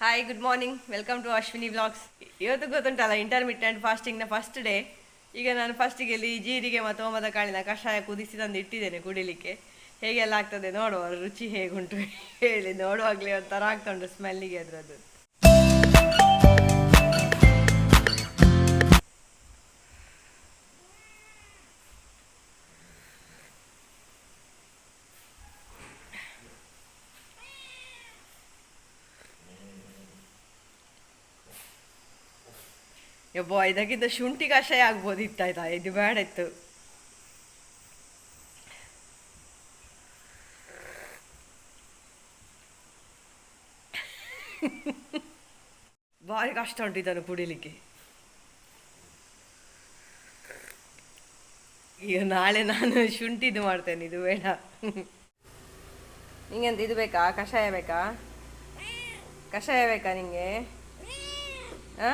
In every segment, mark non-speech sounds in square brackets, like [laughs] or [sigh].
Hi good morning welcome to Ashwini vlogs ಇವತ್ತು ಗೊತ್ತುಂಟಲ್ಲ intermittent ಫಾಸ್ಟಿಂಗ್ನ ಫಸ್ಟ್ ಡೇ ಈಗ ನಾನು ಫಸ್ಟಿಗೆ ಇಲ್ಲಿ ಜೀರಿಗೆ ಮತ್ತು ಓಮದ ಕಾಳಿನ ಕಷಾಯ ಕುದಿಸಿ ತಂದು ಇಟ್ಟಿದ್ದೇನೆ ಕುಡಿಲಿಕ್ಕೆ. ಹೇಗೆಲ್ಲ ಆಗ್ತದೆ ನೋಡುವ, ರುಚಿ ಹೇಗುಂಟು ಹೇಳಿ ನೋಡುವಾಗಲೇ ಒಂಥರ ಆಗ್ತಾ ಉಂಟು ಸ್ಮೆಲ್ಲಿಗೆ ಅದರದ್ದು. ಯಬ್ಬೋ ಇದಕ್ಕಿಂತ ಶುಂಠಿ ಕಷಾಯ ಆಗ್ಬೋದು ಇತ್ತಾಯ್ತಾ ಇದು ಬೇಡ ಇತ್ತು. ಭಾರಿ ಕಷ್ಟ ಉಂಟು ಕುಡಿಲಿಕ್ಕೆ. ಈಗ ನಾಳೆ ನಾನು ಶುಂಠಿದು ಮಾಡ್ತೇನೆ, ಇದು ಬೇಡ. ನಿಂಗೆಂತ ಇದು ಬೇಕಾ? ಕಷಾಯ ಬೇಕಾ? ಕಷಾಯ ಬೇಕಾ ನಿಂಗೆ? ಆ?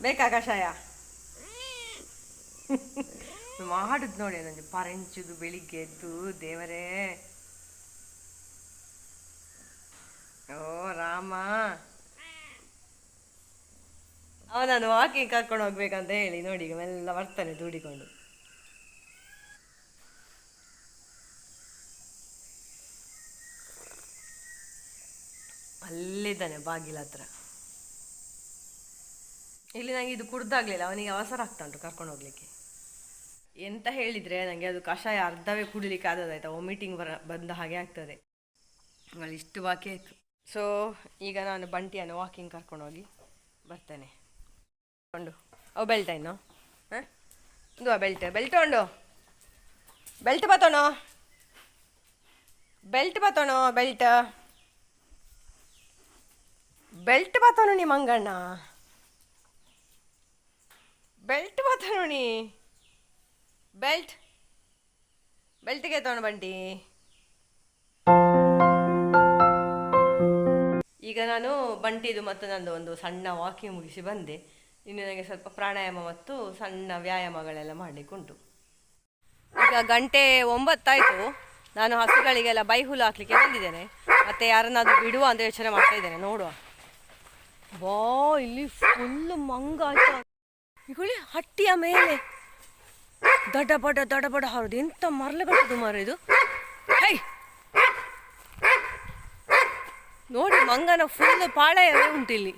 ಬೇಕಾ ಕಷಾಯ [laughs] ಮಾಡುದು ನೋಡಿ ನನಗೆ ಪರಂಚುದು ಬೆಳಿಗ್ಗೆ ಎದ್ದು ದೇವರೇ. ಓ, ರಾಮ. ಅವ ನಾನು ವಾಕಿಂಗ್ ಕರ್ಕೊಂಡು ಹೋಗ್ಬೇಕಂತ ಹೇಳಿ, ನೋಡಿ ಎಲ್ಲ ಬರ್ತಾನೆ ದೂಡಿಕೊಂಡು ಅಲ್ಲಿದ್ದಾನೆ ಬಾಗಿಲ ಹತ್ರ. ಇಲ್ಲಿ ನನಗೆ ಇದು ಕುಡ್ದಾಗ್ಲಿಲ್ಲ, ಅವನಿಗೆ ಅವಸರ ಆಗ್ತಾ ಉಂಟು ಕರ್ಕೊಂಡು ಹೋಗ್ಲಿಕ್ಕೆ. ಎಂತ ಹೇಳಿದರೆ ನನಗೆ ಅದು ಕಷಾಯ ಅರ್ಧವೇ ಕುಡಿಲಿಕ್ಕೆ ಆದದಾಯ್ತಾ ವಾಮಿಟಿಂಗ್ ಬರ, ಬಂದ ಹಾಗೆ ಆಗ್ತದೆ. ಅಲ್ಲಿ ಇಷ್ಟು ಬಾಕಿ ಆಯಿತು. ಸೊ ಈಗ ನಾನು ಬಂಟಿಯನ್ನು ವಾಕಿಂಗ್ ಕರ್ಕೊಂಡು ಹೋಗಿ ಬರ್ತೇನೆ. ಕೊಂಡು, ಅವು ಬೆಲ್ಟ ಇನ್ನು? ಹಾಂ? ಇದು ಬೆಲ್ಟ್? ಬೆಲ್ಟ್ ಉಂಡು ಬೆಲ್ಟ್ ಬತ್ತೋಣ ಬೆಲ್ಟ್ ಬತ್ತೋಣ ಬೆಲ್ಟ್. ಬೆಲ್ಟ್ ಬತ್ತೋಣ ನಿಮ್ಮ ಮಂಗಣ್ಣ ಬೆಲ್ಟ್ ಮಾತ್ರ ನೋಡಿ. ಬೆಲ್ಟ್. ಬೆಲ್ಟ್ಗೆ ತೊಗೊಂಡು ಬಂಟಿ. ಈಗ ನಾನು ಬಂಟಿದು ಮತ್ತು ನಂದು ಒಂದು ಸಣ್ಣ ವಾಕಿಂಗ್ ಮುಗಿಸಿ ಬಂದೆ. ಇನ್ನು ನನಗೆ ಸ್ವಲ್ಪ ಪ್ರಾಣಾಯಾಮ ಮತ್ತು ಸಣ್ಣ ವ್ಯಾಯಾಮಗಳೆಲ್ಲ ಮಾಡಲಿಕ್ಕುಂಟು ಈಗ ಗಂಟೆ ಒಂಬತ್ತಾಯಿತು. ನಾನು ಹಸುಗಳಿಗೆಲ್ಲ ಬೈಹುಲು ಹಾಕ್ಲಿಕ್ಕೆ ಬಂದಿದ್ದೇನೆ. ಮತ್ತೆ ಯಾರನ್ನಾದ್ರೂ ಬಿಡುವ ಅಂತ ಯೋಚನೆ ಮಾಡ್ತಾ ಇದ್ದೇನೆ. ನೋಡುವ. ಬಾ, ಇಲ್ಲಿ ಫುಲ್ ಮಂಗ ಇಗುಳಿ ಹಟ್ಟಿಯ ಮೇಲೆ. ದಡ ಬಡ ದಡ ಬಡ ಹೌದು ಎಂತ ಮರಳುಗಟ್ಟದು ಮರ ಇದು. ಹೈ. ನೋಡಿ ಮಂಗನ ಫುಲ್ ಪಾಳೆಯವೇ ಉಂಟಿಲ್ಲಿ!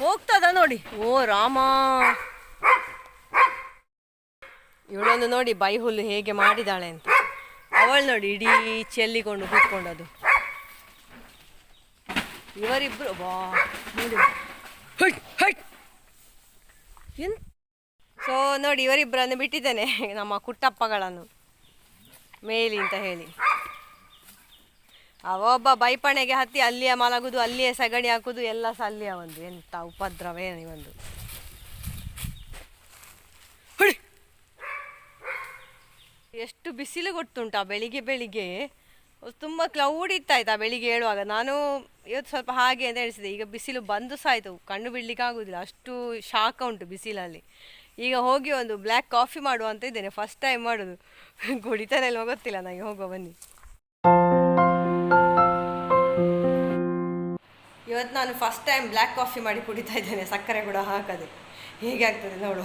ಹೋಗ್ತದ ನೋಡಿ. ಓ ರಾಮ. ಇವಳೊಂದು ನೋಡಿ ಬೈಹುಲ್ಲು ಹೇಗೆ ಮಾಡಿದಾಳೆ ಅಂತ. ಅವಳು ನೋಡಿ ಇಡೀ ಚೆಲ್ಲಿಕೊಂಡು ಕೂತ್ಕೊಂಡದು ಇವರಿಬ್ರು ವಾ ನೋಡಿ. ಸೊ ನೋಡಿ ಇವರಿಬ್ಬರನ್ನು ಬಿಟ್ಟಿದ್ದೇನೆ. ನಮ್ಮ ಕುಟ್ಟಪ್ಪಗಳನ್ನು. ಮೇಲಿ ಅಂತ ಹೇಳಿ. ಅವ ಒಬ್ಬ ಬೈಪಣೆಗೆ ಹತ್ತಿ ಅಲ್ಲಿಯೇ ಮಲಗುದು ಅಲ್ಲಿಯೇ ಸಗಣಿ ಹಾಕುದು ಎಲ್ಲ ಸಹ ಅಲ್ಲಿಯ ಒಂದು. ಎಂತ ಉಪದ್ರವೇ ಒಂದು. ಎಷ್ಟು ಬಿಸಿಲು ಗೊತ್ತುಂಟಾ ಬೆಳಿಗ್ಗೆ ಬೆಳಿಗ್ಗೆ? ತುಂಬ ಕ್ಲೌಡ್ ಇತ್ತಾಯ್ತಾ ಬೆಳಿಗ್ಗೆ ಹೇಳುವಾಗ. ನಾನು ಇವತ್ತು ಸ್ವಲ್ಪ ಹಾಗೆ ಅಂತ ಎಣಿಸಿದೆ. ಈಗ ಬಿಸಿಲು ಬಂದು ಸಹ ಆಯಿತು. ಕಣ್ಣು ಬಿಡ್ಲಿಕ್ಕೆ ಆಗುದಿಲ್ಲ. ಅಷ್ಟು ಶಾಖ ಉಂಟು ಬಿಸಿಲಲ್ಲಿ. ಈಗ ಹೋಗಿ ಒಂದು ಬ್ಲ್ಯಾಕ್ ಕಾಫಿ ಮಾಡುವ ಅಂತ ಇದ್ದೇನೆ. ಫಸ್ಟ್ ಟೈಮ್ ಮಾಡೋದು. ಕುಡಿತಾನೆ ಇಲ್ವ ಗೊತ್ತಿಲ್ಲ ನನಗೆ. ಹೋಗೋ ಬನ್ನಿ. ಇವತ್ತು ನಾನು ಫಸ್ಟ್ ಟೈಮ್ ಬ್ಲ್ಯಾಕ್ ಕಾಫಿ ಮಾಡಿ ಕುಡಿತಾ ಇದ್ದೇನೆ. ಸಕ್ಕರೆ ಕೂಡ ಹಾಕದೆ. ಹೇಗೆ ಆಗ್ತದೆ ನೋಡುವ.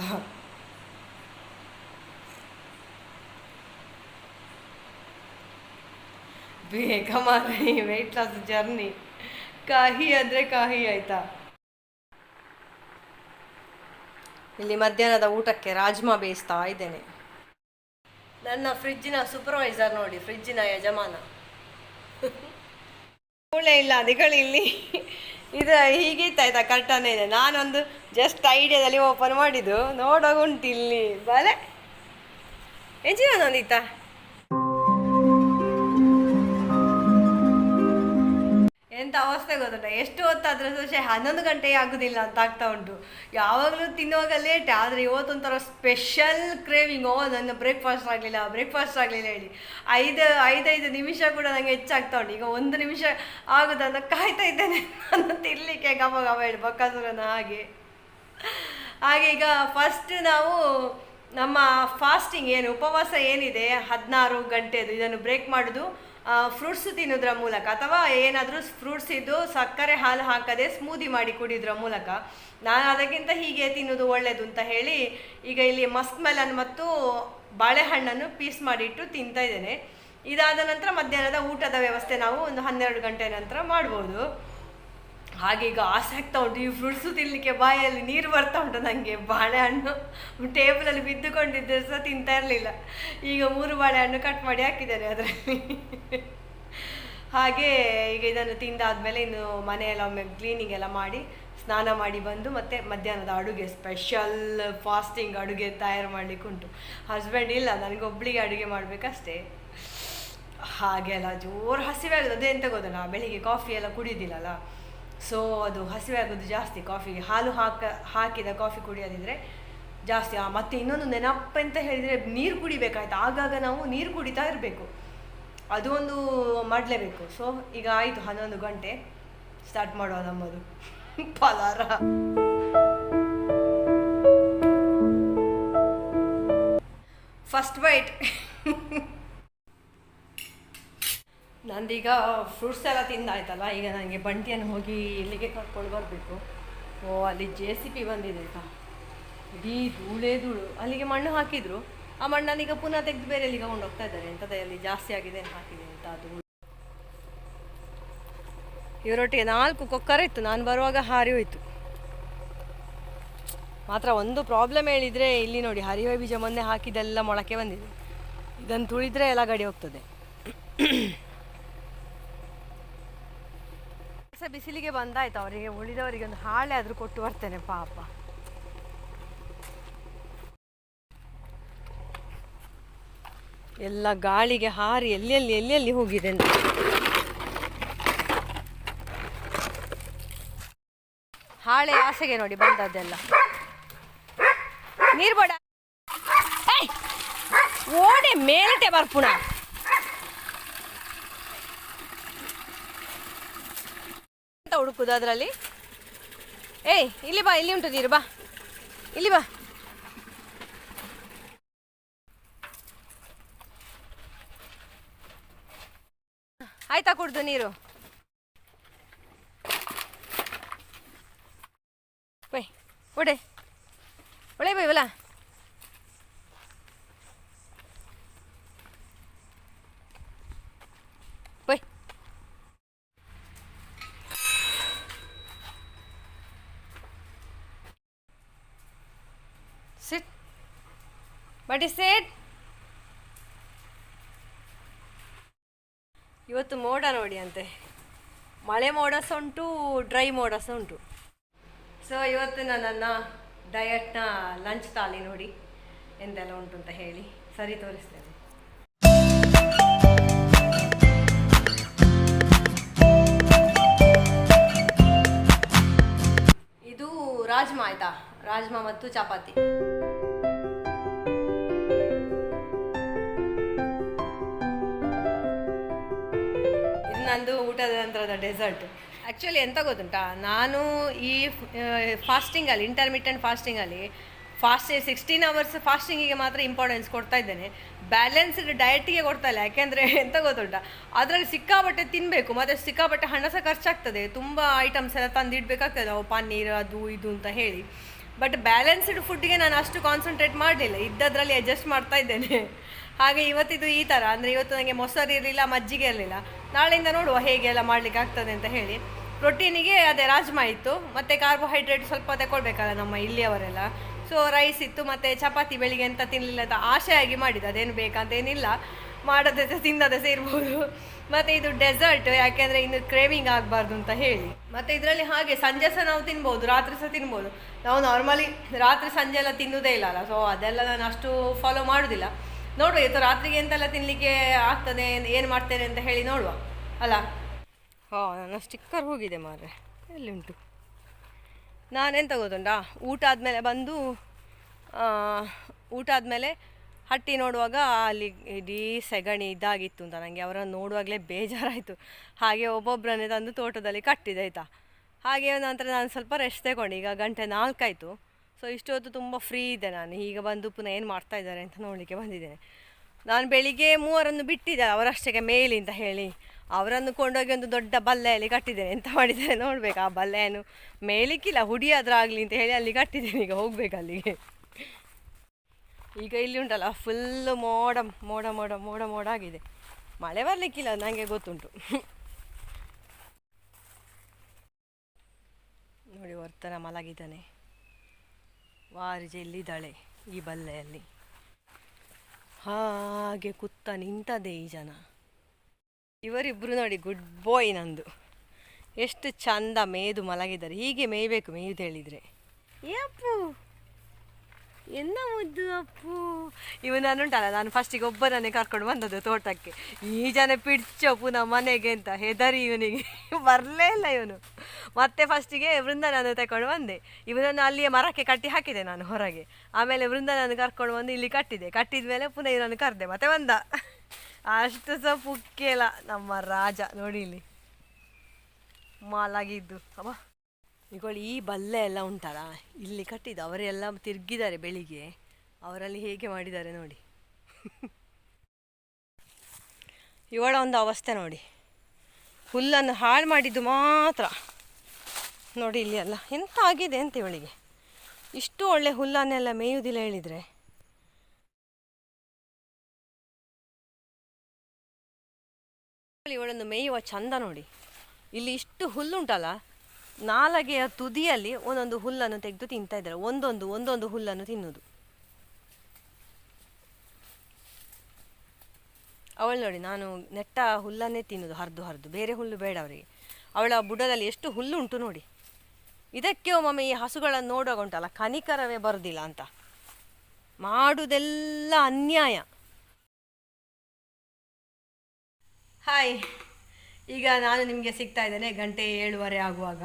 ಬೇಗ ಮಾರಿ ವೆಯ್ಟ್ ಲಾಸ್ ಜರ್ನಿ ಕಾಹಿ ಆದರೆ ಕಾಹಿ ಆಯ್ತಾ? ಇಲ್ಲಿ ಮಧ್ಯಾಹ್ನದ ಊಟಕ್ಕೆ ರಾಜ್ಮಾ ಬೇಯಿಸ್ತಾ ಇದ್ದೇನೆ. ನನ್ನ ಫ್ರಿಜ್ಜಿನ ಸೂಪರ್ವೈಸರ್ ನೋಡಿ ಫ್ರಿಜ್ಜಿನ ಯಜಮಾನ. ಕೂಳೆ ಇಲ್ಲ ಅದಿಗಳು ಇಲ್ಲಿ. ಇದು ಹೀಗಿತ್ತಾಯ್ತಾ ಕರ್ಟನ್ ಇದೆ. ನಾನೊಂದು ಜಸ್ಟ್ ಐಡಿಯಾದಲ್ಲಿ ಓಪನ್ ಮಾಡಿದ್ದು. ನೋಡೋಗುಂಟು ಇಲ್ಲಿ ಬಲೆ ಎಂಜಿನೊಂದಿತ್ತ ಎಂತ ಅವಸ್ಥೆ ಗೊತ್ತುಂಟ? ಎಷ್ಟು ಹೊತ್ತಾದರೂ ಸಹ ಹನ್ನೊಂದು ಗಂಟೆ ಆಗುದಿಲ್ಲ ಅಂತ ಆಗ್ತಾ ಉಂಟು. ಯಾವಾಗಲೂ ತಿನ್ನುವಾಗ ಲೇಟ್ ಆದರೆ ಇವತ್ತೊಂಥರ ಸ್ಪೆಷಲ್ ಕ್ರೇವಿಂಗ್ ಓ, ನನ್ನ ಬ್ರೇಕ್ಫಾಸ್ಟ್ ಆಗಲಿಲ್ಲ ಬ್ರೇಕ್ಫಾಸ್ಟ್ ಆಗಲಿಲ್ಲ ಹೇಳಿ. ಐದು, ಐದೈದು ನಿಮಿಷ ಕೂಡ ನನಗೆ ಹೆಚ್ಚಾಗ್ತಾ ಉಂಟು. ಈಗ ಒಂದು ನಿಮಿಷ ಆಗುದನ್ನ ಕಾಯ್ತಾ ಇದ್ದೇನೆ. ನಾನು ತಿನ್ನಲಿಕ್ಕೆ ಗಮ ಗಮ ಹೇಳಿ, ಬಕ್ಕಸುರನ ಹಾಗೆ. ಹಾಗೆ ಈಗ ಫಸ್ಟ್ ನಾವು ನಮ್ಮ ಫಾಸ್ಟಿಂಗ್ ಏನು, ಉಪವಾಸ ಏನಿದೆ, ಹದಿನಾರು ಗಂಟೆದು, ಇದನ್ನು ಬ್ರೇಕ್ ಮಾಡೋದು. ಫ್ರೂಟ್ಸ್ ತಿನ್ನೋದ್ರ ಮೂಲಕ ಅಥವಾ ಏನಾದರೂ ಫ್ರೂಟ್ಸ್ ಇದ್ದು ಸಕ್ಕರೆ ಹಾಲು ಹಾಕದೆ ಸ್ಮೂದಿ ಮಾಡಿ ಕುಡಿಯೋದ್ರ ಮೂಲಕ ನಾನು ಅದಕ್ಕಿಂತ ಹೀಗೆ ತಿನ್ನೋದು ಒಳ್ಳೆಯದು ಅಂತ ಹೇಳಿ ಈಗ ಇಲ್ಲಿ ಮಸ್ಕ್ ಮೆಲನ್ ಮತ್ತು ಬಾಳೆಹಣ್ಣನ್ನು ಪೀಸ್ ಮಾಡಿಟ್ಟು ತಿಂತಾ ಇದ್ದೇನೆ. ಇದಾದ ನಂತರ ಮಧ್ಯಾಹ್ನದ ಊಟದ ವ್ಯವಸ್ಥೆ ನಾವು ಒಂದು ಹನ್ನೆರಡು ಗಂಟೆ ನಂತರ ಮಾಡ್ಬೋದು. ಹಾಗೆ ಈಗ ಆಸೆ ಆಗ್ತಾ ಉಂಟು, ಈ ಫ್ರೂಟ್ಸು ತಿನ್ನಲಿಕ್ಕೆ ಬಾಯಲ್ಲಿ ನೀರು ಬರ್ತಾ ಉಂಟು ನನಗೆ ಬಾಳೆಹಣ್ಣು. ಟೇಬಲಲ್ಲಿ ಬಿದ್ದುಕೊಂಡಿದ್ದರೆ ಸಹ ತಿಂತಾ ಇರಲಿಲ್ಲ. ಈಗ ಮೂರು ಬಾಳೆಹಣ್ಣು ಕಟ್ ಮಾಡಿ ಹಾಕಿದ್ದಾರೆ ಅದರಲ್ಲಿ. ಹಾಗೆ ಈಗ ಇದನ್ನು ತಿಂದಾದಮೇಲೆ ಇನ್ನು ಮನೆಯೆಲ್ಲ ಒಮ್ಮೆ ಕ್ಲೀನಿಂಗ್ ಎಲ್ಲ ಮಾಡಿ, ಸ್ನಾನ ಮಾಡಿ ಬಂದು ಮತ್ತೆ ಮಧ್ಯಾಹ್ನದ ಅಡುಗೆ ಸ್ಪೆಷಲ್ ಫಾಸ್ಟಿಂಗ್ ಅಡುಗೆ ತಯಾರು ಮಾಡಲಿಕ್ಕೆ ಉಂಟು. ಹಸ್ಬೆಂಡ್ ಇಲ್ಲ ನನಗೆ ಒಬ್ಳಿಗೆ ಅಡುಗೆ ಮಾಡಬೇಕಷ್ಟೇ. ಹಾಗೆಲ್ಲ ಜೋರು ಹಸಿವೆ ಆಗೋದು ಅದೇ ಎಂತ ಗೊತ್ತಲ್ಲ ಬೆಳಿಗ್ಗೆ ಕಾಫಿ ಎಲ್ಲ ಕುಡಿಯೋದಿಲ್ಲಲ್ಲ ಸೊ ಅದು ಹಸಿವೆ ಆಗೋದು ಜಾಸ್ತಿ ಕಾಫಿಗೆ ಹಾಲು ಹಾಕ, ಹಾಕಿದ ಕಾಫಿ ಕುಡಿಯೋದಿದ್ರೆ ಜಾಸ್ತಿ. ಮತ್ತೆ ಇನ್ನೊಂದು ನೆನಪು ಅಂತ ಹೇಳಿದರೆ ನೀರು ಕುಡಿಬೇಕಾಯ್ತು. ಆಗಾಗ ನಾವು ನೀರು ಕುಡಿತಾ ಇರಬೇಕು. ಅದು ಒಂದು ಮಾಡಲೇಬೇಕು. ಸೊ ಈಗ ಆಯಿತು, ಹನ್ನೊಂದು ಗಂಟೆ. ಸ್ಟಾರ್ಟ್ ಮಾಡುವ ನಮ್ಮದು. [laughs] ಪಲಾರ. ಫಸ್ಟ್ ಬೈಟ್ [laughs] ನಂದೀಗ ಫ್ರೂಟ್ಸ್ ಎಲ್ಲ ತಿಂದಾಯ್ತಲ್ಲ, ಈಗ ನನಗೆ ಬಂಟಿಯನ್ನು ಹೋಗಿ ಇಲ್ಲಿಗೆ ಕರ್ಕೊಂಡು ಬರಬೇಕು. ಓ, ಅಲ್ಲಿ ಜೆ ಸಿ ಪಿ ಬಂದಿದೆ ಆಯ್ತಾ? ಇಡೀ ಧೂಳೇ ಧೂಳು. ಅಲ್ಲಿಗೆ ಮಣ್ಣು ಹಾಕಿದ್ರು. ಆ ಮಣ್ಣನ್ನೀಗ ಪುನಃ ತೆಗೆದು ಬೇರೆ ಅಲ್ಲಿಗೆ ಹೋಗ್ತಾ ಇದ್ದಾರೆ. ಎಂಥದ್ದು ಅಲ್ಲಿ ಜಾಸ್ತಿ ಆಗಿದೆ ಹಾಕಿದೆ ಅಂತ ಧೂಳು ಇವರೊಟ್ಟಿಗೆ ನಾಲ್ಕು ಕೊಕ್ಕರ ಇತ್ತು. ನಾನು ಬರುವಾಗ ಹಾರಿ ಹೋಯ್ತು. ಮಾತ್ರ ಒಂದು ಪ್ರಾಬ್ಲಮ್ ಹೇಳಿದರೆ ಇಲ್ಲಿ ನೋಡಿ ಹರಿವೆ ಬೀಜ ಮೊನ್ನೆ ಹಾಕಿದೆಲ್ಲ ಮೊಳಕೆ ಬಂದಿದೆ. ಇದನ್ನು ತುಳಿದ್ರೆ ಎಲ್ಲ ಗಡಿ ಹೋಗ್ತದೆ ಸ ಬಿಸಿಲಿಗೆ ಬಂದಾಯ್ತು. ಅವರಿಗೆ ಉಳಿದವರಿಗೆ ಒಂದು ಹಾಳೆ ಆದರೂ ಕೊಟ್ಟು ಬರ್ತೇನೆ, ಪಾಪ. ಎಲ್ಲ ಗಾಳಿಗೆ ಹಾರಿ ಎಲ್ಲೆಲ್ಲಿ ಎಲ್ಲೆಲ್ಲಿ ಹೋಗಿದೆ ಹಾಳೆ ಆಸೆಗೆ ನೋಡಿ ಬಂದದ್ದೆಲ್ಲ. ನೀರು ಬೇಡ! ಓಡೆ ಮೇಲಟೆ ಬರ್ಪುಣ ಅಂತ ಹುಡುಕುದು ಅದರಲ್ಲಿ? ಏಯ್, ಇಲ್ಲಿ ಬಾ, ಇಲ್ಲಿ ಉಂಟು ನೀರು, ಬಾ. ಇಲ್ಲಿ ಬಾ. ಆಯ್ತಾ ಕುಡ್ದು ನೀರು? ಬೈ, ಒಡೆ. ಒಳೆ ಬೈವಲ್ಲ ಬೈ ಸಿಟ್ ಬಟ್ ಇಟ್ ಇವತ್ತು ಮೋಡ ನೋಡಿ ಅಂತೆ. ಮಳೆ ಮೋಡ ಸಹ ಉಂಟು ಡ್ರೈ ಮೋಡ ಸಹ ಉಂಟು. ಸೊ ಇವತ್ತು ನನ್ನ ಡಯಟ್ನ ಲಂಚ್ ತಾಲಿ ನೋಡಿ ಎಂತೆಲ್ಲ ಉಂಟು ಅಂತ ಹೇಳಿ ಸರಿ ತೋರಿಸ್ತೇನೆ. ಇದು ರಾಜ್ಮಾ ಆಯ್ತಾ? ರಾಜ್ಮಾ ಮತ್ತು ಚಪಾತಿ. ನಂದು ಊಟದ ನಂತರದ ಡೆಸರ್ಟ್ ಆ್ಯಕ್ಚುಲಿ ಎಂತ ಗೊತ್ತುಂಟಾ? ನಾನು ಈ ಫಾಸ್ಟಿಂಗಲ್ಲಿ ಇಂಟರ್ಮಿಟೆಂಟ್ ಫಾಸ್ಟಿಂಗಲ್ಲಿ ಫಾಸ್ಟ್ ಸಿಕ್ಸ್ಟೀನ್ ಅವರ್ಸ್ ಫಾಸ್ಟಿಂಗಿಗೆ ಮಾತ್ರ ಇಂಪಾರ್ಟೆನ್ಸ್ ಕೊಡ್ತಾ ಇದ್ದೇನೆ. ಬ್ಯಾಲೆನ್ಸ್ಡ್ ಡಯಟಿಗೆ ಕೊಡ್ತಾ ಇಲ್ಲ. ಯಾಕೆಂದರೆ ಎಂತ ಗೊತ್ತುಂಟ? ಅದರಲ್ಲಿ ಸಿಕ್ಕಾಪಟ್ಟೆ ತಿನ್ನಬೇಕು ಮತ್ತು ಸಿಕ್ಕಾಪಟ್ಟೆ ಹಣ ಸಹ ಖರ್ಚಾಗ್ತದೆ. ತುಂಬ ಐಟಮ್ಸ್ ಎಲ್ಲ ತಂದಿಡಬೇಕಾಗ್ತದೆ. ಅವು ಪನ್ನೀರ್, ಅದು, ಇದು ಅಂತ ಹೇಳಿ. ಬಟ್ ಬ್ಯಾಲೆನ್ಸ್ಡ್ ಫುಡ್ಗೆ ನಾನು ಅಷ್ಟು ಕಾನ್ಸಂಟ್ರೇಟ್ ಮಾಡಲಿಲ್ಲ. ಇದ್ದದ್ರಲ್ಲಿ ಅಡ್ಜಸ್ಟ್ ಮಾಡ್ತಾ ಇದ್ದೇನೆ. ಹಾಗೆ ಇವತ್ತಿದು ಈ ಥರ ಅಂದರೆ ಇವತ್ತು ನನಗೆ ಮೊಸರು ಇರಲಿಲ್ಲ, ಮಜ್ಜಿಗೆ ಇರಲಿಲ್ಲ. ನಾಳೆಯಿಂದ ನೋಡುವ ಹೇಗೆ ಎಲ್ಲ ಮಾಡಲಿಕ್ಕೆ ಆಗ್ತದೆ ಅಂತ ಹೇಳಿ. ಪ್ರೋಟೀನಿಗೆ ಅದೇ ರಾಜ್ಮಾ ಇತ್ತು, ಮತ್ತು ಕಾರ್ಬೋಹೈಡ್ರೇಟ್ ಸ್ವಲ್ಪ ತಗೊಳ್ಬೇಕಲ್ಲ ನಮ್ಮ ಇಲ್ಲಿಯವರೆಲ್ಲ. ಸೊ ರೈಸ್ ಇತ್ತು, ಮತ್ತು ಚಪಾತಿ ಬೆಳಿಗ್ಗೆ ಎಂತ ತಿನ್ನಲಿಲ್ಲ ಅಂತ ಆಶೆಯಾಗಿ ಮಾಡಿದ್ದು, ಅದೇನು ಬೇಕಂತ ಏನಿಲ್ಲ. ತಿನ್ನೋದೇ ಸೇರ್ಬೋದು ಮತ್ತು ಇದು ಡೆಸರ್ಟ್ ಯಾಕೆಂದರೆ ಇನ್ನು ಕ್ರೇವಿಂಗ್ ಆಗಬಾರ್ದು ಅಂತ ಹೇಳಿ. ಮತ್ತು ಇದರಲ್ಲಿ ಹಾಗೆ ಸಂಜೆ ಸಹ ನಾವು ತಿನ್ಬೋದು, ರಾತ್ರಿ ಸಹ ತಿನ್ಬೋದು. ನಾವು ನಾರ್ಮಲಿ ರಾತ್ರಿ ಸಂಜೆ ಎಲ್ಲ ತಿನ್ನೋದೇ ಇಲ್ಲ ಅಲ್ಲ ಸೊ ಅದೆಲ್ಲ ನಾನು ಅಷ್ಟು ಫಾಲೋ ಮಾಡೋದಿಲ್ಲ. ನೋಡುವ ಇವತ್ತು ರಾತ್ರಿಗೆ ಎಂತೆಲ್ಲ ತಿನ್ನಲಿಕ್ಕೆ ಆಗ್ತದೆ, ಏನು ಮಾಡ್ತೇನೆ ಅಂತ ಹೇಳಿ ನೋಡುವ, ಅಲ್ಲ? ಹಾ, ನನ್ನ ಸ್ಟಿಕ್ಕರ್ ಹೋಗಿದೆ ಮಾರ್ರೆ. ಎಲ್ಲಿ ಉಂಟು ನಾನೆಂತ ಗೊತ್ತುಂಟಾ? ಊಟ ಆದಮೇಲೆ ಬಂದು ಊಟ ಆದಮೇಲೆ ಹಟ್ಟಿ ನೋಡುವಾಗ ಅಲ್ಲಿ ಇಡೀ ಸೆಗಣಿ ಇದಾಗಿತ್ತು ಅಂತ. ನನಗೆ ಅವರನ್ನು ನೋಡುವಾಗಲೇ ಬೇಜಾರಾಯಿತು. ಹಾಗೆ ಒಬ್ಬೊಬ್ಬರನ್ನೇ ತಂದು ತೋಟದಲ್ಲಿ ಕಟ್ಟಿದೆ, ಆಯಿತಾ? ಹಾಗೆ ನಂತರ ನಾನು ಸ್ವಲ್ಪ ರೆಸ್ಟ್ ತಗೊಂಡು. ಈಗ ಗಂಟೆ ನಾಲ್ಕಾಯಿತು. ಸೊ ಇಷ್ಟೊತ್ತು ತುಂಬ ಫ್ರೀ ಇದೆ ನಾನು. ಈಗ ಬಂದು ಪುನಃ ಏನು ಮಾಡ್ತಾ ಇದ್ದಾರೆ ಅಂತ ನೋಡಲಿಕ್ಕೆ ಬಂದಿದ್ದೇನೆ. ನಾನು ಬೆಳಿಗ್ಗೆ ಮೂವರನ್ನು ಬಿಟ್ಟಿದ್ದೆ, ಅವರಷ್ಟಕ್ಕೆ ಮೇಲಿ ಅಂತ ಹೇಳಿ. ಅವರನ್ನು ಕೊಂಡೋಗಿ ಒಂದು ದೊಡ್ಡ ಬಲ್ಲೆಯಲ್ಲಿ ಕಟ್ಟಿದ್ದೇನೆ. ಎಂತ ಮಾಡಿದ್ದೇನೆ ನೋಡ್ಬೇಕು. ಆ ಬಲ್ಲೆಯನ್ನು ಮೇಲಿಕ್ಕಿಲ್ಲ ಹುಡಿ ಆಗಲಿ ಅಂತ ಹೇಳಿ ಅಲ್ಲಿ ಕಟ್ಟಿದ್ದೇನೆ. ಈಗ ಹೋಗ್ಬೇಕು ಅಲ್ಲಿಗೆ. ಈಗ ಇಲ್ಲಿ ಉಂಟಲ್ಲ ಫುಲ್ಲು ಮೋಡ ಮೋಡ ಮೋಡ ಮೋಡ ಮೋಡ ಆಗಿದೆ. ಮಳೆ ಬರಲಿಕ್ಕಿಲ್ಲ ನನಗೆ ಗೊತ್ತುಂಟು. ನೋಡಿ, ವರ್ತನ ಮಲಗಿದ್ದಾನೆ. ವಾರಿಜೆ ಇಲ್ಲಿದ್ದಾಳೆ ಈ ಬಲ್ಲೆಯಲ್ಲಿ. ಹಾಗೆ ಕುತ್ತ ನಿಂತದೆ ಈ ಜನ. ಇವರಿಬ್ಬರು ನೋಡಿ ಗುಡ್ ಬಾಯ್ ನಂದು. ಎಷ್ಟು ಚಂದ ಮೇಯ್ದು ಮಲಗಿದ್ದಾರೆ. ಹೀಗೆ ಮೇಯ್ಬೇಕು ಮೇಯ್ದು ಹೇಳಿದರೆ. ಅಪ್ಪು ಎನ್ನ ಮುದ್ದು ಅಪ್ಪು? ಇವ ನಾನು ಉಂಟಲ್ಲ ನಾನು ಫಸ್ಟಿಗೆ ಒಬ್ಬರನ್ನೇ ಕರ್ಕೊಂಡು ಬಂದದ್ದು ತೋಟಕ್ಕೆ. ಈ ಜನ ಪಿಡ್ಚಪ್ಪು ನಮ್ಮ ಮನೆಗೆ ಅಂತ, ಹೆದರಿ ಇವನಿಗೆ. ಬರಲೇ ಇಲ್ಲ ಇವನು. ಮತ್ತೆ ಫಸ್ಟಿಗೆ ವೃಂದನನ್ನು ತಗೊಂಡು ಬಂದೆ. ಇವನನ್ನು ಅಲ್ಲಿಯೇ ಮರಕ್ಕೆ ಕಟ್ಟಿ ಹಾಕಿದೆ ನಾನು ಹೊರಗೆ. ಆಮೇಲೆ ವೃಂದನನ್ನು ಕರ್ಕೊಂಡು ಬಂದು ಇಲ್ಲಿ ಕಟ್ಟಿದೆ. ಕಟ್ಟಿದ ಮೇಲೆ ಪುನಃ ಇವನನ್ನು ಕರೆದೆ. ಮತ್ತೆ ಬಂದ. ಅಷ್ಟು ಸಹ ಪುಕ್ಕಿಲ್ಲ ನಮ್ಮ ರಾಜ, ನೋಡಿ ಇಲ್ಲಿ. ಮಾಲಾಗಿದ್ದು. ಅಬ್ಬ. ಈಗೊಳ್ಳಿ ಈ ಬಲ್ಲೆ ಎಲ್ಲ ಉಂಟಲ್ಲ? ಇಲ್ಲಿ ಕಟ್ಟಿದ್ದು ಅವರೆಲ್ಲ ತಿರುಗಿದ್ದಾರೆ ಬೆಳಿಗ್ಗೆ. ಅವರಲ್ಲಿ ಹೇಗೆ ಮಾಡಿದ್ದಾರೆ ನೋಡಿ. [laughs] ಇವಳ ಒಂದು ಅವಸ್ಥೆ ನೋಡಿ. ಹುಲ್ಲನ್ನು ಹಾಳು ಮಾಡಿದ್ದು ಮಾತ್ರ. ನೋಡಿ ಇಲ್ಲಿ ಎಲ್ಲ. ಎಂತ ಆಗಿದೆ ಅಂತ ಇವಳಿಗೆ. ಇಷ್ಟು ಒಳ್ಳೆ ಹುಲ್ಲನ್ನೆಲ್ಲ ಮೇಯುವುದಿಲ್ಲ ಹೇಳಿದರೆ. ಇವಳನ್ನು ಮೇಯುವ ಚಂದ ನೋಡಿ. ಇಲ್ಲಿ ಇಷ್ಟು ಹುಲ್ಲುಂಟಲ್ಲ? ನಾಲಗೆಯ ತುದಿಯಲ್ಲಿ ಒಂದೊಂದು ಹುಲ್ಲನ್ನು ತೆಗೆದು ತಿಂತಾ ಇದ್ದಾರೆ. ಒಂದೊಂದು ಒಂದೊಂದು ಹುಲ್ಲನ್ನು ತಿನ್ನುವುದು. ಅವಳು ನೋಡಿ, ನಾನು ನೆಟ್ಟ ಹುಲ್ಲನ್ನೇ ತಿನ್ನುದು ಹರಿದು ಹರಿದು. ಬೇರೆ ಹುಲ್ಲು ಬೇಡ ಅವರಿಗೆ. ಅವಳ ಬುಡದಲ್ಲಿ ಎಷ್ಟು ಹುಲ್ಲು ಉಂಟು ನೋಡಿ. ಇದಕ್ಕೆ ಒಮ್ಮೊಮ್ಮೆ ಈ ಹಸುಗಳನ್ನು ನೋಡುವಾಗ ಉಂಟಲ್ಲ, ಕನಿಕರವೇ ಬರುದಿಲ್ಲ ಅಂತ. ಮಾಡುವುದೆಲ್ಲ ಅನ್ಯಾಯ. ಹಾಯ್ ಈಗ ನಾನು ನಿಮಗೆ ಸಿಗ್ತಾ ಇದ್ದೇನೆ ಗಂಟೆ ಏಳುವರೆ ಆಗುವಾಗ.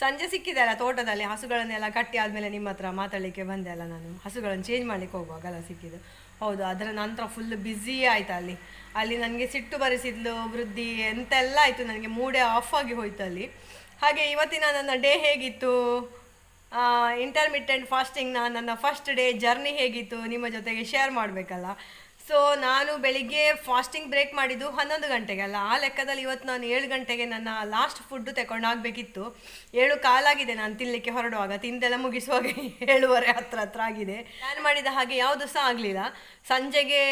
ಸಂಜೆ ಸಿಕ್ಕಿದೆಲ್ಲ ತೋಟದಲ್ಲಿ, ಹಸುಗಳನ್ನೆಲ್ಲ ಕಟ್ಟಿ ಆದಮೇಲೆ ನಿಮ್ಮ ಹತ್ರ ಮಾತಾಡಲಿಕ್ಕೆ ಬಂದೆ ಅಲ್ಲ ನಾನು. ಹಸುಗಳನ್ನು ಚೇಂಜ್ ಮಾಡಲಿಕ್ಕೆ ಹೋಗುವಾಗಲ್ಲ ಸಿಕ್ಕಿದ್ದು. ಹೌದು, ಅದರ ನಂತರ ಫುಲ್ ಬ್ಯುಸಿ ಆಯ್ತು ಅಲ್ಲಿ. ಅಲ್ಲಿ ನನಗೆ ಸಿಟ್ಟು ಬರಿಸಿದ್ಲು, ವೃದ್ಧಿ ಎಂತೆಲ್ಲ ಆಯಿತು, ನನಗೆ ಮೂಡೇ ಆಫ್ ಆಗಿ ಹೋಯ್ತು ಅಲ್ಲಿ. ಹಾಗೆ ಇವತ್ತಿನ ನನ್ನ ಡೇ ಹೇಗಿತ್ತು? ಇಂಟರ್ಮಿಟೆಂಟ್ ಫಾಸ್ಟಿಂಗ್ನ ನನ್ನ ಫಸ್ಟ್ ಡೇ ಜರ್ನಿ ಹೇಗಿತ್ತು? ನಿಮ್ಮ ಜೊತೆಗೆ ಶೇರ್ ಮಾಡಬೇಕಲ್ಲ. ಸೊ ನಾನು ಬೆಳಿಗ್ಗೆ ಫಾಸ್ಟಿಂಗ್ ಬ್ರೇಕ್ ಮಾಡಿದ್ದು ಹನ್ನೊಂದು ಗಂಟೆಗೆ ಅಲ್ಲ. ಆ ಲೆಕ್ಕದಲ್ಲಿ ಇವತ್ತು ನಾನು ಏಳು ಗಂಟೆಗೆ ನನ್ನ ಲಾಸ್ಟ್ ಫುಡ್ಡು ತಗೊಂಡಾಗಬೇಕಿತ್ತು ಏಳು ಕಾಲಾಗಿದೆ ನಾನು ತಿನ್ನಲಿಕ್ಕೆ ಹೊರಡುವಾಗ. ತಿಂದೆಲ್ಲ ಮುಗಿಸುವಾಗ [laughs] ಏಳುವರೆ ಹತ್ರ ಹತ್ರ ಆಗಿದೆ. ನಾನು ಮಾಡಿದ ಹಾಗೆ ಯಾವುದು ಸಹ ಆಗಲಿಲ್ಲ. ಸಂಜೆಗೆ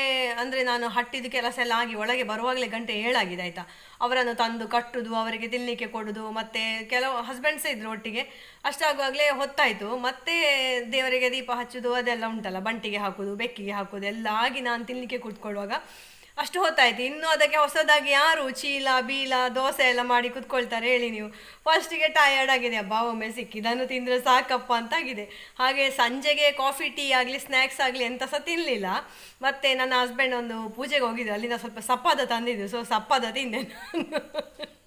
ಅಂದರೆ ನಾನು ಹಟ್ಟಿದ ಕೆಲಸ ಎಲ್ಲ ಆಗಿ ಒಳಗೆ ಬರುವಾಗಲೇ ಗಂಟೆ ಏಳಾಗಿದೆ, ಆಯಿತಾ? ಅವರನ್ನು ತಂದು ಕಟ್ಟುದು, ಅವರಿಗೆ ತಿನ್ನಲಿಕ್ಕೆ ಕೊಡುದು, ಮತ್ತೆ ಕೆಲವು ಹಸ್ಬೆಂಡ್ಸ್ ಇದ್ರು ಒಟ್ಟಿಗೆ. ಅಷ್ಟಾಗುವಾಗಲೇ ಹೊತ್ತಾಯಿತು. ಮತ್ತೆ ದೇವರಿಗೆ ದೀಪ ಹಚ್ಚುದು ಅದೆಲ್ಲ ಉಂಟಲ್ಲ, ಬಂಟಿಗೆ ಹಾಕೋದು, ಬೆಕ್ಕಿಗೆ ಹಾಕೋದು, ಎಲ್ಲ ಆಗಿ ನಾನು ತಿನ್ನಲಿಕ್ಕೆ ಕೂತ್ಕೊಳ್ಳುವಾಗ ಅಷ್ಟು ಹೊತ್ತಾಯ್ತು ಇನ್ನು ಅದಕ್ಕೆ ಹೊಸದಾಗಿ ಯಾರು ಚೀಲ, ಬೀಲ, ದೋಸೆ ಎಲ್ಲ ಮಾಡಿ ಕುತ್ಕೊಳ್ತಾರೆ ಹೇಳಿ ನೀವು. ಫಸ್ಟಿಗೆ ಟಯರ್ಡ್ ಆಗಿದೆ. ಅಬ್ಬಾ, ಒಮ್ಮೆ ಸಿಕ್ಕಿದನ್ನು ತಿಂದರೆ ಸಾಕಪ್ಪ ಅಂತ ಆಗಿದೆ ಹಾಗೆ ಸಂಜೆಗೆ ಕಾಫಿ ಟೀ ಆಗಲಿ ಸ್ನ್ಯಾಕ್ಸ್ ಆಗಲಿ ಎಂತ ಸಹ ತಿನ್ನಲಿಲ್ಲ ಮತ್ತು ನನ್ನ ಹಸ್ಬೆಂಡ್ ಒಂದು ಪೂಜೆಗೆ ಹೋಗಿದ್ದು. ಅಲ್ಲಿಂದ ಸ್ವಲ್ಪ ಸಪ್ಪದ ತಂದಿದ್ದು. ಸೊ ಸಪ್ಪದ ತಿಂದೆ ನಾನು. [laughs]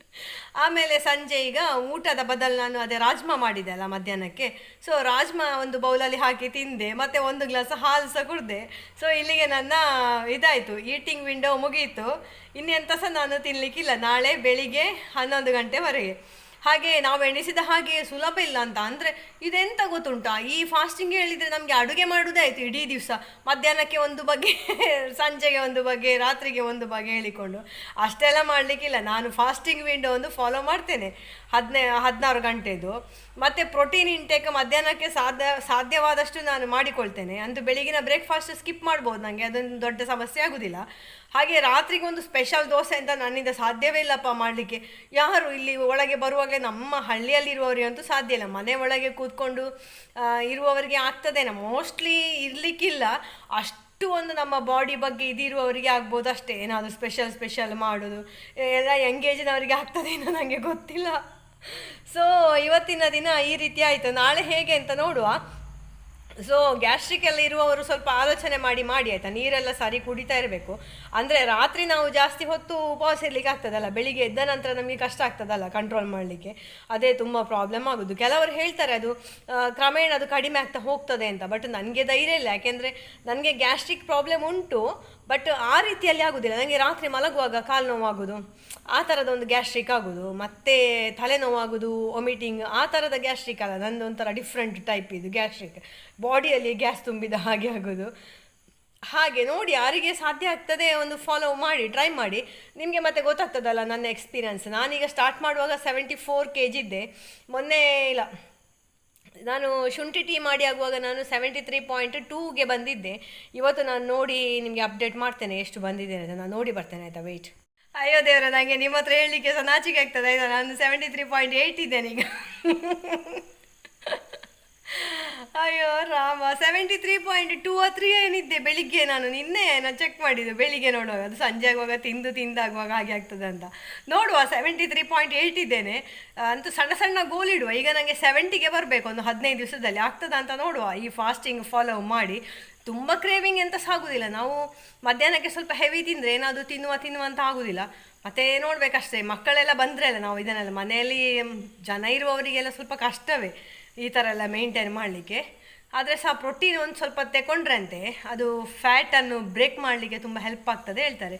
ಆಮೇಲೆ ಸಂಜೆ ಈಗ ಊಟದ ಬದಲು ನಾನು ಅದೇ ರಾಜ್ಮಾ ಮಾಡಿದೆ ಅಲ್ಲ ಮಧ್ಯಾಹ್ನಕ್ಕೆ. ಸೊ ರಾಜ್ಮಾ ಒಂದು ಬೌಲಲ್ಲಿ ಹಾಕಿ ತಿಂದೆ, ಮತ್ತು ಒಂದು ಗ್ಲಾಸ್ ಹಾಲು ಸಹ ಕುಡಿದೆ. ಸೊ ಇಲ್ಲಿಗೆ ನನ್ನ ಇದಾಯಿತು ಈಟಿಂಗ್ ವಿಂಡೋ ಮುಗಿಯಿತು ಇನ್ನೆಂತ ಸಹ ನಾನು ತಿನ್ನಲಿಕ್ಕಿಲ್ಲ ನಾಳೆ ಬೆಳಿಗ್ಗೆ ಹನ್ನೊಂದು ಗಂಟೆವರೆಗೆ. ಹಾಗೆ ನಾವು ಎಣಿಸಿದ ಹಾಗೆ ಸುಲಭ ಇಲ್ಲ ಅಂತ ಅಂದರೆ ಇದೆಂತ ಗೊತ್ತುಂಟಾ? ಈ ಫಾಸ್ಟಿಂಗ್ ಹೇಳಿದರೆ ನಮಗೆ ಅಡುಗೆ ಮಾಡೋದೇ ಆಯಿತು ಇಡೀ ದಿವಸ. ಮಧ್ಯಾಹ್ನಕ್ಕೆ ಒಂದು ಬಗೆ, [laughs] ಸಂಜೆಗೆ ಒಂದು ಬಗೆ, ರಾತ್ರಿಗೆ ಒಂದು ಬಗೆ ಹೇಳಿಕೊಂಡು. ಅಷ್ಟೆಲ್ಲ ಮಾಡಲಿಕ್ಕಿಲ್ಲ. ನಾನು ಫಾಸ್ಟಿಂಗ್ ವಿಂಡೋ ಒಂದು ಫಾಲೋ ಮಾಡ್ತೇನೆ. ಹದಿನೈ, ಹದಿನಾರು ಗಂಟೆದು. ಮತ್ತು ಪ್ರೋಟೀನ್ ಇಂಟೇಕ್ ಮಧ್ಯಾಹ್ನಕ್ಕೆ ಸಾಧ್ಯ, ಸಾಧ್ಯವಾದಷ್ಟು ನಾನು ಮಾಡಿಕೊಳ್ತೇನೆ. ಅಂದು ಬೆಳಗಿನ ಬ್ರೇಕ್ಫಾಸ್ಟ್ ಸ್ಕಿಪ್ ಮಾಡ್ಬೋದು ನನಗೆ ಅದೊಂದು ದೊಡ್ಡ ಸಮಸ್ಯೆ ಆಗೋದಿಲ್ಲ. ಹಾಗೆ ರಾತ್ರಿಗೆ ಒಂದು ಸ್ಪೆಷಲ್ ದೋಸೆ ಅಂತ ನನ್ನಿಂದ ಸಾಧ್ಯವೇ ಇಲ್ಲಪ್ಪ ಮಾಡಲಿಕ್ಕೆ. ಯಾರು ಇಲ್ಲಿ ಒಳಗೆ ಬರುವಾಗಲೇ ನಮ್ಮ ಹಳ್ಳಿಯಲ್ಲಿರುವವರಿಗಂತೂ ಸಾಧ್ಯ ಇಲ್ಲ. ಮನೆ ಒಳಗೆ ಕೂತ್ಕೊಂಡು ಇರುವವರಿಗೆ ಆಗ್ತದೇನೋ ಮೋಸ್ಟ್ಲಿ ಇರಲಿಕ್ಕಿಲ್ಲ. ಅಷ್ಟು ಒಂದು ನಮ್ಮ ಬಾಡಿ ಬಗ್ಗೆ ಇದಿರುವವರಿಗೆ ಆಗ್ಬೋದು ಅಷ್ಟೇ. ಏನಾದರೂ ಸ್ಪೆಷಲ್ ಸ್ಪೆಷಲ್ ಮಾಡೋದು. ಎಲ್ಲ ಎಂಗೇಜಿನವರಿಗೆ ಆಗ್ತದೇನೋ ನನಗೆ ಗೊತ್ತಿಲ್ಲ. ಸೊ ಇವತ್ತಿನ ದಿನ ಈ ರೀತಿ ಆಯಿತು. ನಾಳೆ ಹೇಗೆ ಅಂತ ನೋಡುವ. ಸೊ ಗ್ಯಾಸ್ಟ್ರಿಕ್ ಎಲ್ಲ ಇರುವವರು ಸ್ವಲ್ಪ ಆಲೋಚನೆ ಮಾಡಿ ಮಾಡಿ ಆಯ್ತಾ? ನೀರೆಲ್ಲ ಸರಿ ಕುಡಿತಾ ಇರಬೇಕು. ಅಂದರೆ ರಾತ್ರಿ ನಾವು ಜಾಸ್ತಿ ಹೊತ್ತು ಉಪವಾಸ ಇರಲಿಕ್ಕೆ ಆಗ್ತದಲ್ಲ? ಬೆಳಿಗ್ಗೆ ಎದ್ದ ನಂತರ ನಮಗೆ ಕಷ್ಟ ಆಗ್ತದಲ್ಲ ಕಂಟ್ರೋಲ್ ಮಾಡಲಿಕ್ಕೆ? ಅದೇ ತುಂಬ ಪ್ರಾಬ್ಲಮ್ ಆಗೋದು. ಕೆಲವರು ಹೇಳ್ತಾರೆ ಅದು ಕ್ರಮೇಣ ಅದು ಕಡಿಮೆ ಆಗ್ತಾ ಹೋಗ್ತದೆ ಅಂತ. ಬಟ್ ನನಗೆ ಧೈರ್ಯ ಇಲ್ಲ. ಯಾಕೆಂದರೆ, ನನಗೆ ಗ್ಯಾಸ್ಟ್ರಿಕ್ ಪ್ರಾಬ್ಲಮ್ ಉಂಟು. ಬಟ್ ಆ ರೀತಿಯಲ್ಲಿ ಆಗೋದಿಲ್ಲ. ನನಗೆ ರಾತ್ರಿ ಮಲಗುವಾಗ ಕಾಲು ನೋವಾಗೋದು, ಆ ಥರದ ಒಂದು ಗ್ಯಾಸ್ಟ್ರಿಕ್ ಆಗೋದು, ಮತ್ತು ತಲೆನೋವಾಗೋದು ಒಮಿಟಿಂಗ್ ಆ ಥರದ ಗ್ಯಾಸ್ಟ್ರಿಕ್ ಅಲ್ಲ. ನಂದು ಒಂಥರ ಡಿಫ್ರೆಂಟ್ ಟೈಪ್ ಇದು ಗ್ಯಾಸ್ಟ್ರಿಕ್ ಬಾಡಿಯಲ್ಲಿ ಗ್ಯಾಸ್ ತುಂಬಿದ ಹಾಗೆ ಆಗೋದು. ಹಾಗೆ ನೋಡಿ ಯಾರಿಗೆ ಸಾಧ್ಯ ಆಗ್ತದೆ ಒಂದು ಫಾಲೋ ಮಾಡಿ ಟ್ರೈ ಮಾಡಿ. ನಿಮಗೆ ಮತ್ತೆ ಗೊತ್ತಾಗ್ತದಲ್ಲ ನನ್ನ ಎಕ್ಸ್ಪೀರಿಯನ್ಸ್ ನಾನೀಗ ಸ್ಟಾರ್ಟ್ ಮಾಡುವಾಗ ಸೆವೆಂಟಿ ಫೋರ್ ಕೆ ಜಿ ಇದ್ದೆ. ಮೊನ್ನೆ ಇಲ್ಲ ನಾನು ಶುಂಠಿ ಟೀ ಮಾಡಿ ಆಗುವಾಗ ನಾನು ಸೆವೆಂಟಿ ತ್ರೀ ಪಾಯಿಂಟ್ ಟೂಗೆ ಬಂದಿದ್ದೆ. ಇವತ್ತು ನಾನು ನೋಡಿ ನಿಮಗೆ ಅಪ್ಡೇಟ್ ಮಾಡ್ತೇನೆ ಎಷ್ಟು ಬಂದಿದೆ ಅಂತ. ನಾನು ನೋಡಿ ಬರ್ತೇನೆ, ಆಯಿತಾ? ವೆಯ್ಟ್ ಅಯ್ಯೋ ದೇವರ ನನಗೆ ನಿಮ್ಮ ಹತ್ರ ಹೇಳಲಿಕ್ಕೆ ಸಹ ನಾಚಿಕೆ ಆಗ್ತದೆ. ಆಯಿತಾ ನಾನು ಸೆವೆಂಟಿ ತ್ರೀ ಪಾಯಿಂಟ್ ಏಯ್ಟ್ ಇದ್ದೇನೆ ಈಗ. [laughs] ಅಯ್ಯೋ Rama seventy three point two three ಏನಿದ್ದೆ ಬೆಳಿಗ್ಗೆ ನಾನು ನಿನ್ನೆ ನಾನು ಚೆಕ್ ಮಾಡಿದ್ದು ಬೆಳಿಗ್ಗೆ ನೋಡುವಾಗ, ಅದು ಸಂಜೆ ಆಗುವಾಗ, ತಿಂದು ತಿಂದಾಗುವಾಗ ಹಾಗೆ ಆಗ್ತದೆ ಅಂತ. ನೋಡುವ ಸೆವೆಂಟಿ ತ್ರೀ ಪಾಯಿಂಟ್ ಏಯ್ಟ್ ಇದ್ದೇನೆ ಅಂತೂ ಸಣ್ಣ ಸಣ್ಣ ಗೋಲ್ ಇಡುವ. ಈಗ ನನಗೆ ಸೆವೆಂಟಿಗೆ ಬರಬೇಕು, ಒಂದು ಹದಿನೈದು ದಿವಸದಲ್ಲಿ ಆಗ್ತದ ಅಂತ ನೋಡುವ. ಈ ಫಾಸ್ಟಿಂಗ್ ಫಾಲೋ ಮಾಡಿ. ತುಂಬ ಕ್ರೇವಿಂಗ್ ಎಂತ ಸಾಗುವುದಿಲ್ಲ ನಾವು ಮಧ್ಯಾಹ್ನಕ್ಕೆ ಸ್ವಲ್ಪ ಹೆವಿ ತಿಂದರೆ ಏನಾದರೂ ತಿನ್ನುವ ತಿನ್ನುವ ಅಂತ ಆಗುದಿಲ್ಲ. ಮತ್ತೆ ನೋಡ್ಬೇಕಷ್ಟೇ, ಮಕ್ಕಳೆಲ್ಲ ಬಂದ್ರೆ ಅಲ್ಲ ನಾವು ಇದನ್ನೆಲ್ಲ ಮನೆಯಲ್ಲಿ, ಜನ ಇರುವವರಿಗೆಲ್ಲ ಸ್ವಲ್ಪ ಕಷ್ಟವೇ. ಈ ಥರ ಎಲ್ಲ ಮೇಂಟೈನ್ ಮಾಡಲಿಕ್ಕೆ. ಆದರೆ ಸಹ ಪ್ರೋಟೀನ್ ಒಂದು ಸ್ವಲ್ಪ ತೆಕೊಂಡ್ರಂತೆ, ಅದು ಫ್ಯಾಟನ್ನು ಬ್ರೇಕ್ ಮಾಡಲಿಕ್ಕೆ ತುಂಬ ಹೆಲ್ಪ್ ಆಗ್ತದೆ ಹೇಳ್ತಾರೆ.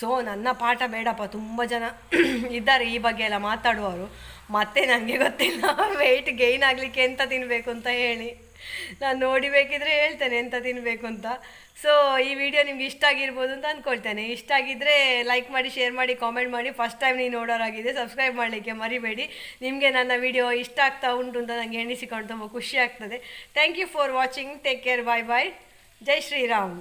ಸೊ ನನ್ನ ಪಾಠ ಬೇಡಪ್ಪ, ತುಂಬ ಜನ [clears throat] ಇದ್ದಾರೆ ಈ ಬಗ್ಗೆ ಎಲ್ಲ ಮಾತಾಡುವವರು. ಮತ್ತೆ ನನಗೆ ಗೊತ್ತಿಲ್ಲ ವೆಯ್ಟ್ ಗೈನ್ ಆಗಲಿಕ್ಕೆ ಎಂತ ತಿನ್ನಬೇಕು ಅಂತ ಹೇಳಿ. ನಾನು ನೋಡಿ ಬೇಕಿದ್ರೆ ಹೇಳ್ತೇನೆ ಎಂತ ತಿನ್ನಬೇಕು ಅಂತ. ಸೊ ಈ ವಿಡಿಯೋ ನಿಮ್ಗೆ ಇಷ್ಟ ಆಗಿರ್ಬೋದು ಅಂತ ಅಂದ್ಕೊಳ್ತೇನೆ ಇಷ್ಟ ಆಗಿದ್ದರೆ ಲೈಕ್ ಮಾಡಿ ಶೇರ್ ಮಾಡಿ ಕಾಮೆಂಟ್ ಮಾಡಿ. ಫಸ್ಟ್ ಟೈಮ್ ನೀವು ನೋಡೋರಾಗಿದೆ ಸಬ್ಸ್ಕ್ರೈಬ್ ಮಾಡಲಿಕ್ಕೆ ಮರಿಬೇಡಿ. ನಿಮಗೆ ನನ್ನ ವಿಡಿಯೋ ಇಷ್ಟ ಆಗ್ತಾ ಉಂಟು ಅಂತ ನನಗೆ ಎಣಿಸಿಕೊಂಡು ತುಂಬ ಖುಷಿ ಆಗ್ತದೆ. Thank you for watching take care bye bye Jai Shriram